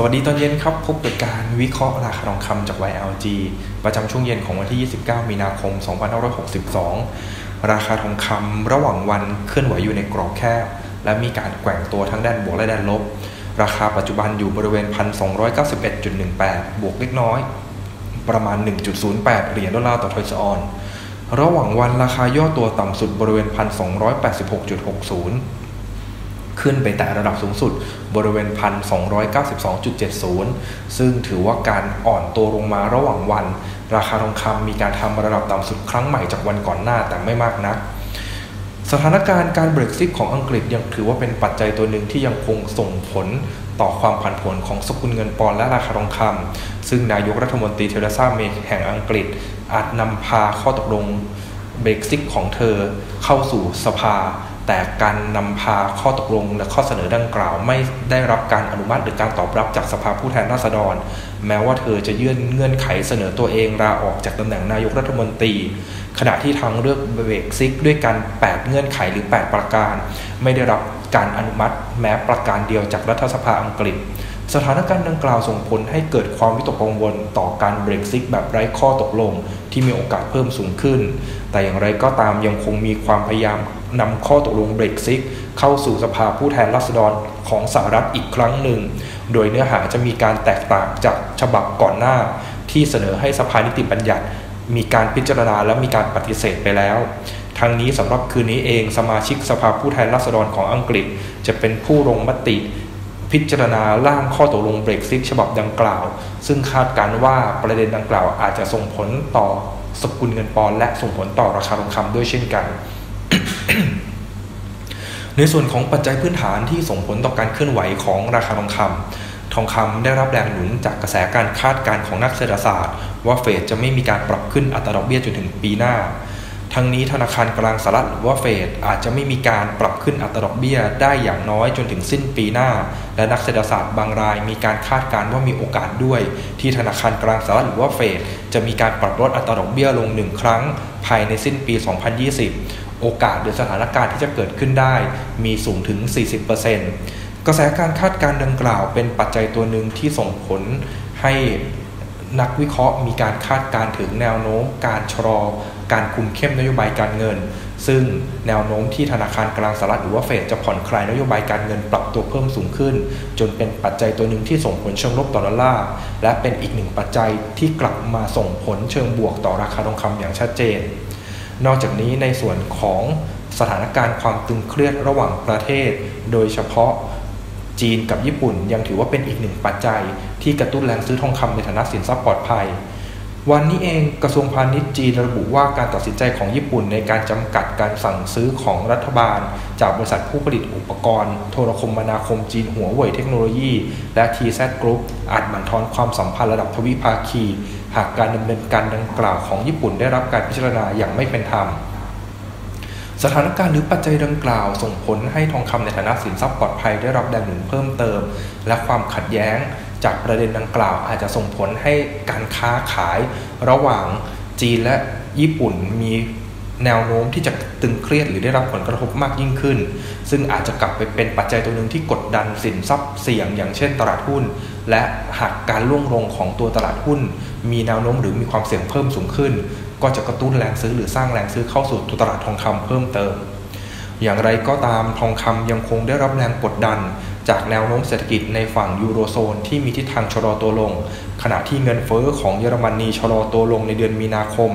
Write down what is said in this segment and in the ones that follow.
สวัสดีตอนเย็นครับ พบกับการวิเคราะห์ราคาทองคำจาก YLG ประจำช่วงเย็นของวันที่ 29 มีนาคม 2562 ราคาทองคำระหว่างวันเคลื่อนไหวอยู่ในกรอบแคบ และมีการแกว่งตัวทั้งด้านบวกและด้านลบ ราคาปัจจุบันอยู่บริเวณ 1,291.18 บวกเล็กน้อย ประมาณ 1.08 เหรียญดอลลาร์ต่อทอยส์ออน ระหว่างวันราคาย่อตัวต่ำสุดบริเวณ 1,286.60 ขึ้นไปแต่ระดับสูงสุดบริเวณ 1,292.70 ซึ่งถือว่าการอ่อนตัวลงมาระหว่างวัน ราคาทองคำมีการทำระดับต่ำสุดครั้งใหม่จากวันก่อนหน้าแต่ไม่มากนัก สถานการณ์การเบรกซิตของอังกฤษยังถือว่าเป็นปัจจัยตัวหนึ่งที่ยังคงส่งผลต่อความผันผวนของสกุลเงินปอนด์และราคาทองคำซึ่งนายกรัฐมนตรีเทเรซาเมย์แห่งอังกฤษ อาจนำพาข้อตกลงเบรกซิตของเธอเข้าสู่สภา แต่การนำพาข้อตกลงและข้อเสนอดังกล่าว ไม่ได้รับการอนุมัติหรือการตอบรับจากสภาผู้แทนราษฎร แม้ว่าเธอจะยื่นเงื่อนไขเสนอตัวเองลาออกจากตำแหน่งนายกรัฐมนตรี ขณะที่ทางเลือกเบรกซิกด้วยกัน 8 เงื่อนไขหรือ 8 ประการ ไม่ได้รับการอนุมัติ แม้ประการเดียวจากรัฐสภาอังกฤษ สถานการณ์ดังกล่าวส่งผลให้เกิดความวิตกกังวลต่อการเบรกซิกแบบไร้ข้อตกลง ที่มีโอกาสเพิ่มสูงขึ้น แต่อย่างไรก็ตามยังคงมีความพยายาม นำข้อตกลงเบรกซิกเข้าสู่สภาผู้แทนราษฎรของสหรัฐอีกครั้งหนึ่ง โดยเนื้อหาจะมีการแตกต่างจากฉบับก่อนหน้า ที่เสนอให้สภานิติบัญญัติ มีการพิจารณาและมีการปฏิเสธไปแล้ว ทั้งนี้สำหรับคืนนี้เองสมาชิกสภาผู้แทนราษฎรของอังกฤษ จะเป็นผู้ลงมติพิจารณาร่างข้อตกลงเบรกซิกฉบับดังกล่าว ซึ่งคาดการว่าประเด็นดังกล่าวอาจจะส่งผลต่อสกุลเงินปอนด์และส่งผลต่อราคาทองคำด้วยเช่นกัน ในส่วนของปัจจัยพื้นฐานที่ส่งผลต่อการเคลื่อนไหวของราคาทองคำทองคำได้รับแรงหนุนจากกระแสการคาดการณ์ของนักเศรษฐศาสตร์ ว่าเฟดจะไม่มีการปรับขึ้นอัตราดอกเบี้ยจนถึงปีหน้า ทั้งนี้ธนาคารกลางสหรัฐหรือว่าเฟดอาจจะไม่มีการปรับขึ้นอัตราดอกเบี้ยได้อย่างน้อยจนถึงสิ้นปีหน้า และนักเศรษฐศาสตร์บางรายมีการคาดการณ์ว่ามีโอกาสด้วย ที่ธนาคารกลางสหรัฐหรือว่าเฟดจะมีการปรับลดอัตราดอกเบี้ยลงหนึ่งครั้ง ภายในสิ้นปี 2020 โอกาสหรือสถานการณ์ที่จะเกิดขึ้นได้ มีสูงถึง 40%กระแสการคาดการณ์ดังกล่าว เป็นปัจจัยตัวหนึ่งที่ส่งผลให้นักวิเคราะห์มีการคาดการถึงแนวโน้ม การชะลอการคุมเข้มนโยบายการเงิน ซึ่งแนวโน้มที่ธนาคารกลางสหรัฐหรือว่าเฟดจะผ่อนคลายนโยบายการเงินปรับตัวเพิ่มสูงขึ้น จนเป็นปัจจัยตัวหนึ่งที่ส่งผลเชิงลบต่อดอลลาร์และเป็นอีกหนึ่งปัจจัยที่กลับมาส่งผลเชิงบวกต่อราคาทองคำอย่างชัดเจน นอกจากนี้ในส่วนของสถานการณ์ความตึงเครียดระหว่างประเทศ โดยเฉพาะจีนกับญี่ปุ่นยังถือว่าเป็นอีกหนึ่งปัจจัย ที่กระตุ้นแรงซื้อทองคำในฐานะสินทรัพย์ปลอดภัย วันนี้เองกระทรวงพาณิชย์จีนระบุว่าการตัดสินใจของญี่ปุ่นในการจำกัดการสั่งซื้อของรัฐบาล จากบริษัทผู้ผลิตอุปกรณ์ โทรคมนาคมจีนหัวเว่ยเทคโนโลยี และ TZ Group อาจบั่นทอนความสัมพันธ์ระดับทวิภาคี หากการดำเนินการดังกล่าวของญี่ปุ่นได้รับการพิจารณาอย่างไม่เป็นธรรม สถานการณ์หรือปัจจัยดังกล่าว ส่งผลให้ทองคำในฐานะสินทรัพย์ปลอดภัยได้รับแรงหนุนเพิ่มเติม และความขัดแย้งจากประเด็นดังกล่าว อาจจะส่งผลให้การค้าขายระหว่างจีนและญี่ปุ่นมีแนวโน้มที่จะตึงเครียดหรือได้รับผลกระทบมากยิ่งขึ้น ซึ่งอาจจะกลับไปเป็นปัจจัยตัวหนึ่งที่กดดันสินทรัพย์เสี่ยง อย่างเช่นตลาดหุ้น และหากการล่วงลงของตัวตลาดหุ้น มีแนวโน้มหรือมีความเสี่ยงเพิ่มสูงขึ้น ก็จะกระตุ้นแรงซื้อหรือสร้างแรงซื้อเข้าสู่ตลาดทองคำเพิ่มเติม อย่างไรก็ตามทองคำยังคงได้รับแรงกดดัน จากแนวโน้มเศรษฐกิจในฝั่งยูโรโซนที่มีทิศทางชะลอตัวลง ขณะที่เงินเฟอ้อของเยอรมนีชะลอตัวลงในเดือนมีนาคม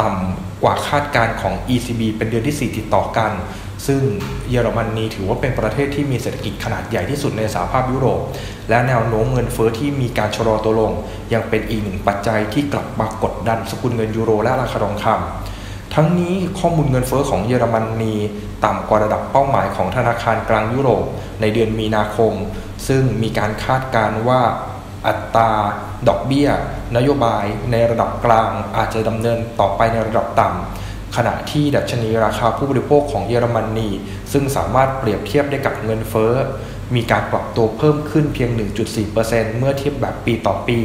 ต่ำกว่าคาดการณ์ของ ECB เป็นเดือนที่ 4 ติดต่อกัน ซึ่งเยอรมนนีถือว่าเป็นประเทศที่มีเศรษฐกิจขนาดใหญ่ที่สุดในสหภาพยุโรป และแนวโน้มเงินเฟอ้อที่มีการชะลอตัวลง ยังเป็นอีกหนึ่งปัจจัยที่กลับมากดดันสกุลเงินยูโรและราคาทองคำทั้งนี้ข้อมูลเงินเฟอ้อของเยอรมนนีต่ำกว่าระดับเป้าหมายของธนาคารกลางยุโรป ในเดือนมีนาคม ซึ่งมีการคาดการณ์ว่าอัตราดอกเบี้ย นโยบายในระดับกลางอาจจะดำเนินต่อไปในระดับต่ำ ขณะที่ดัชนีราคาผู้บริโภคของเยอรมนีซึ่งสามารถเปรียบเทียบได้กับเงินเฟ้อ มีการปรับตัวเพิ่มขึ้นเพียง 1.4%เมื่อเทียบแบบปีต่อปี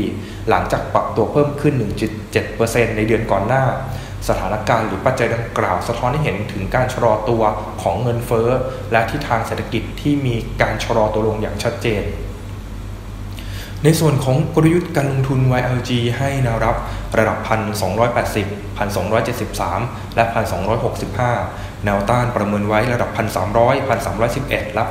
หลังจากปรับตัวเพิ่มขึ้น 1.7%ในเดือนก่อนหน้า สถานการณ์หรือปัจจัยดังกล่าวสะท้อนให้เห็นถึงการชะลอตัวของเงินเฟ้อ และทิศทางเศรษฐกิจที่มีการชะลอตัวลงอย่างชัดเจน ในส่วนของกลยุทธ์การลงทุน YLG ให้แนวรับระดับ 1,280 1,273 และ 1,265 แนวต้านประเมินไว้ระดับ 1,300 1,311 และ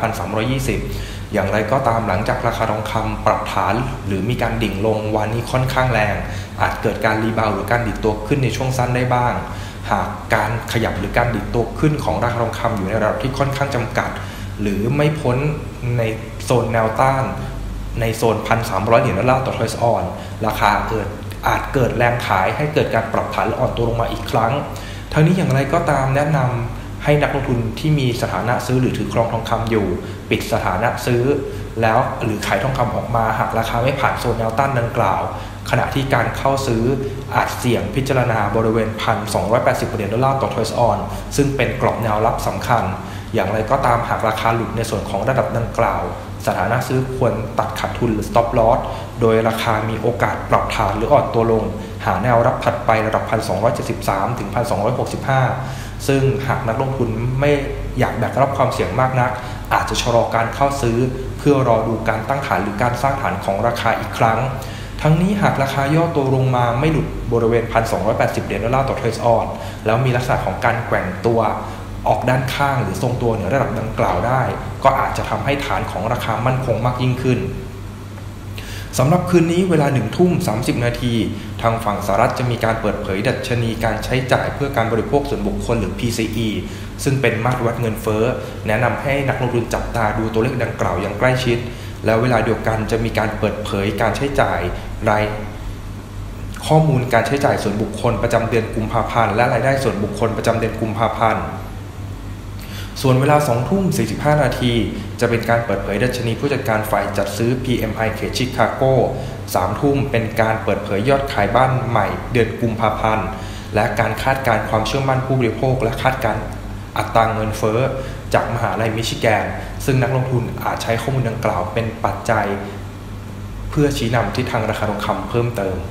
1,320 อย่างไรก็ตามหลังจากราคาทองคำปรับฐาน หรือมีการดิ่งลงวันนี้ค่อนข้างแรง อาจเกิดการรีบาวหรือการดิดตัวขึ้นในช่วงสั้นได้บ้าง หากการขยับหรือการดิดตัวขึ้นของราคาทองคำอยู่ในระดับที่ค่อนข้างจำกัด หรือไม่พ้นในโซนแนวต้าน ในโซน 1,300 เหรียญดอลลาร์ต่อทอยส์ออน ราคาเกิดอาจเกิดแรงขายให้เกิดการปรับฐานและอ่อนตัวลงมาอีกครั้ง ทั้งนี้อย่างไรก็ตามแนะนำให้นักลงทุนที่มีสถานะซื้อหรือถือครองทองคำอยู่ ปิดสถานะซื้อ แล้วหรือขายทองคำออกมาหากราคาไม่ผ่านโซนแนวต้านดังกล่าว ขณะที่การเข้าซื้ออาจเสี่ยงพิจารณาบริเวณ 1,280 เหรียญดอลลาร์ต่อทอยส์ออน ซึ่งเป็นกรอบแนวรับสำคัญ อย่างไรก็ตามหากราคาหลุดในส่วนของระดับดังกล่าว สถานะซื้อควรตัดขาดทุนหรือ stop loss โดยราคามีโอกาสปรับฐานหรืออ่อนตัวลง หาแนวรับถัดไประดับ 1,273 ถึง 1,265 ซึ่งหากนักลงทุนไม่อยากแบกรับความเสี่ยงมากนัก อาจจะชะลอการเข้าซื้อ เพื่อรอดูการตั้งฐานหรือการสร้างฐานของราคาอีกครั้ง ทั้งนี้หากราคาย่อตัวลงมาไม่หลุดบริเวณ 1,280 เหรียญดอลลาร์ต่อเทรดออนแล้วมีลักษณะของการแกว่งตัว ออกด้านข้างหรือทรงตัวเหนือระดับดังกล่าวได้ ก็อาจจะทำให้ฐานของราคามั่นคงมากยิ่งขึ้นสำหรับคืนนี้เวลา1ทุ่ม 30 นาที ทางฝั่งสหรัฐจะมีการเปิดเผยดัชนีการใช้จ่ายเพื่อการบริโภคส่วนบุคคลหรือ PCE ซึ่งเป็นมาตรวัดเงินเฟ้อ แนะนำให้นักลงทุนจับตาดูตัวเลขดังกล่าวอย่างใกล้ชิด แล้วเวลาเดียวกันจะมีการเปิดเผยการใช้จ่ายรายข้อมูลการใช้จ่ายส่วนบุคคลประจำเดือนกุมภาพันธ์และรายได้ส่วนบุคคลประจำเดือนกุมภาพันธ์ ส่วนเวลา 2 ทุ่ม 45 นาที จะเป็นการเปิดเผยดัชนีผู้จัดการฝ่ายจัดซื้อ PMI เขตชิคาโก3ทุ่มเป็นการเปิดเผยยอดขายบ้านใหม่เดือนกุมภาพันธ์ และการคาดการความเชื่อมั่นผู้บริโภค และคาดการอัตราเงินเฟ้อ จากมหาลัยมิชิแกน ซึ่งนักลงทุนอาจใช้ข้อมูลดังกล่าวเป็นปัจจัย เพื่อชี้นำทิศทางราคาทองคำเพิ่มเติม